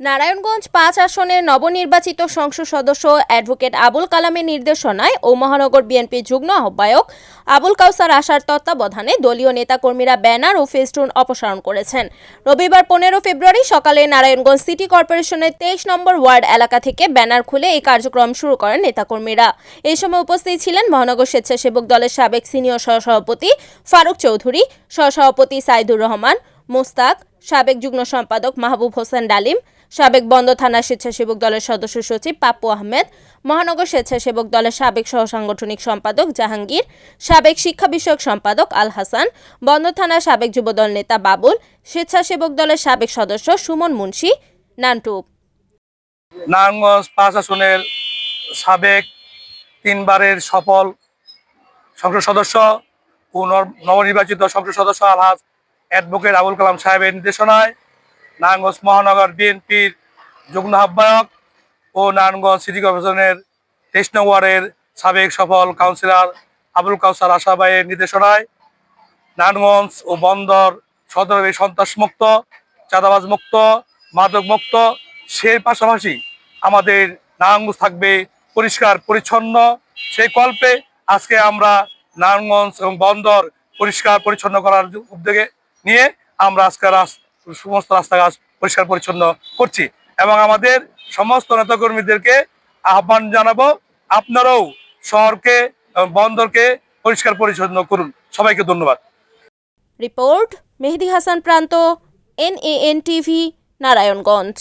নারায়ণগঞ্জ পাঁচ আসনের নবনির্বাচিত সংসদ সদস্য অ্যাডভোকেট আবুল কালামের নির্দেশনায় ও মহানগর বিএনপির যুগ্ম আহ্বায়ক আবুল কাউসার আশার তত্ত্বাবধানে দলীয় নেতাকর্মীরা ব্যানার ও ফেস্টুন অপসারণ করেছেন। রবিবার পনেরো ফেব্রুয়ারি সকালে নারায়ণগঞ্জ সিটি কর্পোরেশনের তেইশ নম্বর ওয়ার্ড এলাকা থেকে ব্যানার খুলে এই কার্যক্রম শুরু করেন নেতাকর্মীরা। এই সময় উপস্থিত ছিলেন মহানগর স্বেচ্ছাসেবক দলের সাবেক সিনিয়র সহসভাপতি ফারুক চৌধুরী, সহসভাপতি সাইদুর রহমান, মোস্তাক সাবেক যুগ্ম সম্পাদক মাহবুব হোসেন ডালিম, সাবেক বন্দ থানা স্বেচ্ছাসেবক দলের সদস্য সচিব পাপ্পু আহমেদ, মহানগর স্বেচ্ছাসেবক দলের সাবেক সহসাংগঠনিক সম্পাদক জাহাঙ্গীর, সাবেক শিক্ষা বিষয়ক সম্পাদক আল হাসান, বন্দ থানার সাবেক যুবদল নেতা বাবুল, স্বেচ্ছাসেবক দলের সাবেক সদস্য সুমন মুন্সি, নান্টু। নারায়ণগঞ্জ পাঁচ আসনের সাবেক তিনবারের সফল সংসদ সদস্য ও নবনির্বাচিত সংসদ সদস্য আলহাজ অ্যাডভোকেট আবুল কালাম সাহেবের নির্দেশনায় নারায়ণগঞ্জ মহানগর বিএনপির যুগ্ম আহ্বায়ক ও নারায়ণগঞ্জ সিটি কর্পোরেশনের তেইশ ওয়ার্ডের সাবেক সফল কাউন্সিলর আবুল কাউসার আশাবাইয়ের নির্দেশনায় নারায়ণগঞ্জ ও বন্দর সদরে সন্ত্রাসমুক্ত চাঁদাবাজ মুক্ত মাদক মুক্ত সেই পাশাপাশি আমাদের নারায়ণগঞ্জ থাকবে পরিষ্কার, পরিচ্ছন্ন। সেই কল্পে আজকে আমরা নারায়ণগঞ্জ এবং বন্দর পরিষ্কার, পরিচ্ছন্ন করার উদ্যোগে নিয়ে আমরা আজকে সমস্ত রাস্তাঘাট পরিষ্কার পরিচ্ছন্ন করছি। এবং আমাদের সমস্ত নেতাকর্মীদেরকে আহ্বান জানাব, আপনারাও শহরকে বন্দরকে পরিষ্কার পরিচ্ছন্ন করুন। সবাইকে ধন্যবাদ। রিপোর্ট, মেহেদি হাসান প্রান্ত, এনএএন টিভি, নারায়ণগঞ্জ।